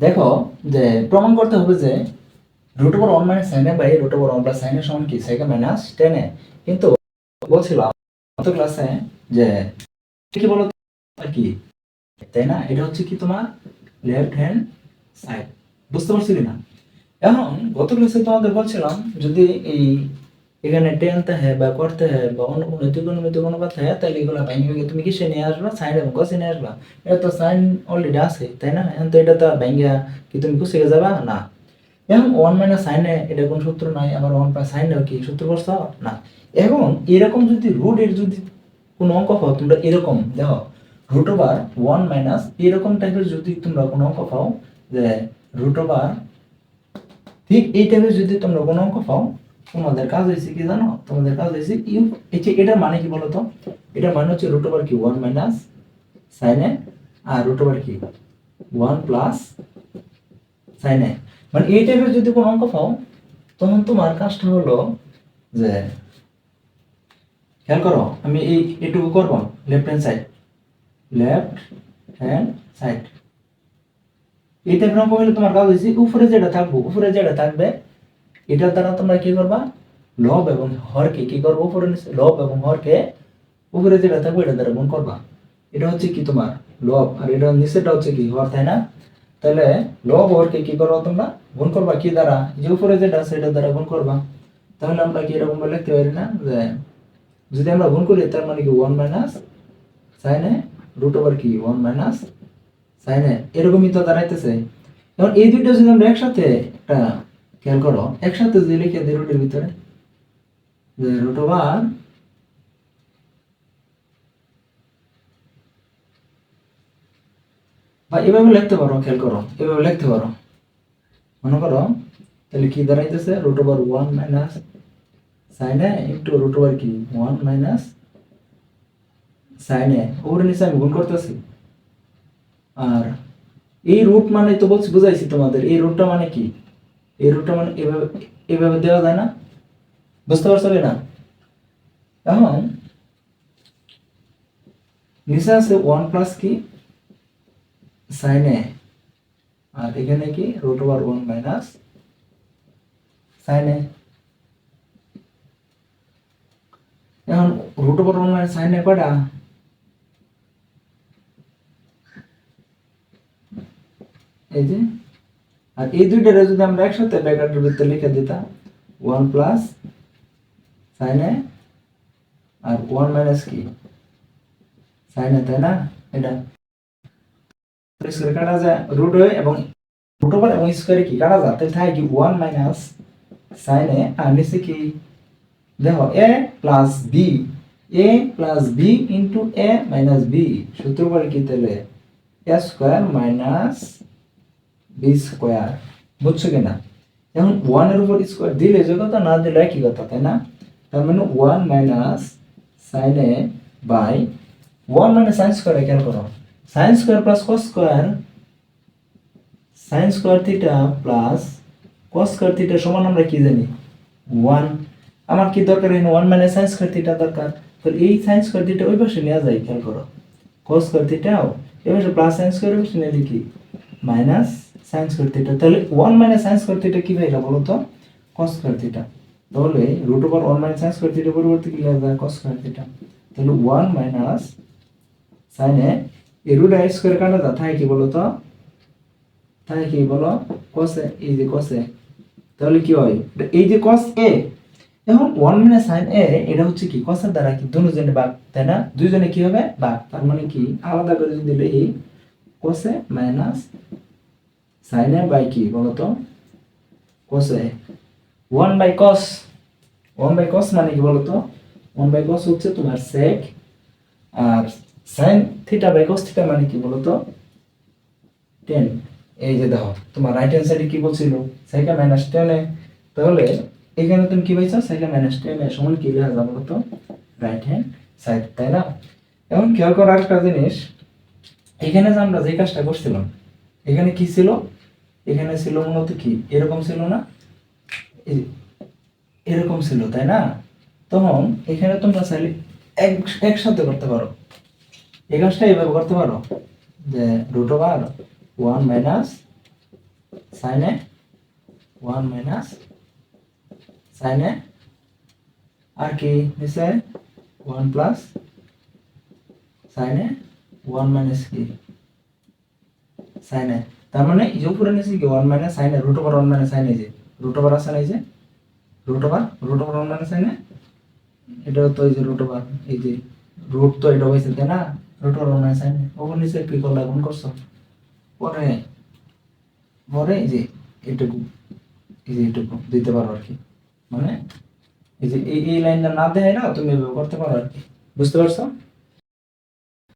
দেখো যে প্রমাণ করতে হবে যে root over one minus sine A by root over one plus sine সমান কি? সেকে মাইনাস টেন এ কিন্তু বলছিলাম গত ক্লাসে যে কি বলো? কি? তাই না? এটা হচ্ছে কি তোমার লেফট হ্যান্ড সাইড বুঝতে পারছি না? এখন গত ক্লাসে তোমাদের বলছিলাম যদি এই এখানে টেনতে হ্যাঁ বা করতে হ্যাঁ বা অন্য কোনো ত্রিকোণমিতি কোনো কথা হ্যাঁ তাহলে এগুলো ভেঙে ভেঙে তুমি কিসে নিয়ে আসবা? সাইন এবং কষে নিয়ে আসবা। এটা তো সাইন অলরেডি আছে, তাই না? এখন তো এটা তো ভেঙে কি তুমি কুষে যাবা? না। এখন ওয়ান মাইনাস সাইনে এটা কোন সূত্র নাই, আবার ওয়ান প্লাস সাইনেও কি সূত্র করছ? না। এখন এরকম যদি রুট এর যদি কোনো অঙ্ক পাও, তোমরা এরকম, দেখো রুট ওভার ওয়ান মাইনাস এরকম টাইপের যদি তোমরা কোনো অঙ্ক পাও, যে রুট ওভার ঠিক এই টাইপের যদি তোমরা কোনো অঙ্ক পাও তোমাদের কাজ হয়েছে কি জানো? তোমাদের কাজ হয়েছে ইউ যে এটার মানে কি বলো তো এটার মানে হচ্ছে রুট ওভার কি ওয়ান মাইনাস সাইনে আর রুট ওভার কি ওয়ান প্লাস সাইনে মানে এই টাইপের যদি কোনো অঙ্ক পাও, তখন তোমার কাজটা হলো যে, খেয়াল করো, আমি এই এটুকু করব left hand side left hand side এই টাইপের অঙ্ক হলে তোমার কাজ হয়েছে উপরে যেটা থাকব, উপরে যেটা থাকবে এটার দ্বারা তোমরা কি করবা? লব এবং হরকে কি করব উপরে লব এবং হরকে উপরে যেটা থাকবে এটা দ্বারা গুণ করবা। এটা হচ্ছে কি তোমার লব আর এটা নিচেটা হচ্ছে কি হর, তাই না? তাহলে লব হরকে কি করবা তোমরা? গুণ করবা কি দ্বারা? যে উপরে যেটা এটা দ্বারা গুণ করবা। তাহলে আমরা কি এরকম লিখতে পারি না? যে যদি আমরা গুণ করি, তার মানে কি one minus sine A root over কি? ওয়ান মাইনাস সাইনে এরকমই তো দাঁড়াইতেছে। এখন এই দুইটা যদি আমরা একসাথে একটা খেয়াল করো, একসাথে যদি লিখে দিই রুটের ভিতরে রুট ওভার বা এভাবে লিখতে পারো, খেয়াল করো, এভাবে লিখতে পারো। মনে করো, তাহলে কি দাঁড়াইতেছে? Root over one minus sine A into root over কি? ওয়ান মাইনাস সাইনে ওর নিচে আমি গুণ করতেছি। আর এই রুট মানে তো বলছি, বুঝাইছি তোমাদের, এই রুটটা মানে কি? এই রুটটা মানে এভাবে এভাবে দেওয়া যায় না বুঝতে পারছ কি না এখন নিচে আছে ওয়ান প্লাস কি সাইনে আর এখানে কি রুট ওভার ওয়ান মাইনাস সাইনে এখন রুট ওভার ওয়ান মাইনাস সাইনে কয়টা এই যে আর এই দুইটারে যদি আমরা একসাথে ব্র্যাকেটের ভিতরে লিখে দিতাম ওয়ান প্লাস সাইনে আর ওয়ান মাইনাস কি? সাইনে তাই না? এটা। স্কোয়ার কাটা যায় রুট হয়ে এবং রুট ওভার এবং স্কোয়ারে কি? কাটা যায়। তাহলে থাকে কি ওয়ান মাইনাস সাইনে আর নিচে কি? দেখো A plus B A plus B into A minus B সূত্র করে কি তাহলে? A square minus B square বুঝছ কিনা? এখন ওয়ানের উপর স্কোয়ার দিলে যে কথা না দিলে একই কথা, তাই না? তার মানে one minus sine A by one minus sine square খেয়াল করো। Sine square plus cos square sine square theta plus cos square theta সমান আমরা কি জানি? ওয়ান আমার কি দরকার এখানে one minus sine square theta দরকার? তো এই সাইন স্কোয়ার থিটা ওই পাশে নেওয়া যায়, খেয়াল করো। কস স্কোয়ার থিটাও পাশে প্লাস সাইন স্কোয়ার পাশে নিয়ে লিখি মাইনাস সাইন স্কোয়ার থিটা তাহলে one minus sine square theta কি বলো তো? কস স্কোয়ার থিটা তাহলে root over one minus sine square theta পরিবর্তে কি যায়? কস স্কোয়ার থিটা তাহলে ওয়ান মাইনাস সাইনে এই রুট স্কোয়ার কাটা যায় থাকে কি বলো তো? থাকে কি বলো? কসে এই যে কসে তাহলে কি হয়? এই যে কস এ, এখন ওয়ান মাইনাস সাইন এ, এটা হচ্ছে কি? কসের দ্বারা কি দুজনে বাঘ তাই না? দুইজনে কি হবে? বাঘ তার মানে কি? আলাদা করে যদি এই cosec minus sine A by কি বলতো? Cos A one by cos one by cos মানে কি বলতো? ওয়ান বাই কস হচ্ছে তোমার sec R sine theta by cos theta মানে কি বলতো? টেন এই যে দেখো, তোমার রাইট হ্যান্ড সাইডে কি বলছিল? সাইকা মাইনাস টেনে তাহলে এখানে তুমি কি পাইছো? সাইকা মাইনাস টেনে সমান কি লেখা যাবে বলতো? রাইট হ্যান্ড সাইড তাই না? এখন খেয়াল করার একটা জিনিস। এখানে যে আমরা যে কাজটা করছিলাম, এখানে কি ছিল? এখানে ছিল মূলত কি? এরকম ছিল না? এরকম ছিল, তাই না? তখন এখানে তোমরা চাইলে এক, একসাথে করতে পারো। এই কাজটা এইভাবে করতে পারো। যে root over one minus sine A one minus sine A আর কি নিচে? One plus sine A one minus কি? সাইনে তার মানে এই যে উপরে নিচে কি? One minus sine A root over one minus sine A যে রুট ওভার আছে না এই যে root over root over one minus sine A এটাও তো এই যে রুট ওভার এই যে রুট তো এটা হয়েছে, তাই না? রুট ওভার ওয়ান মাইনাস সাইনে ওপর নিচে কি করলে, গুণ করছ? পরে পরে এই যে এটুকু, এই যে এটুকু দিতে পারো আর কি। মানে এই যে এই এই লাইনটা না দেয় না, তুমি করতে পারো আর কি। বুঝতে পারছ?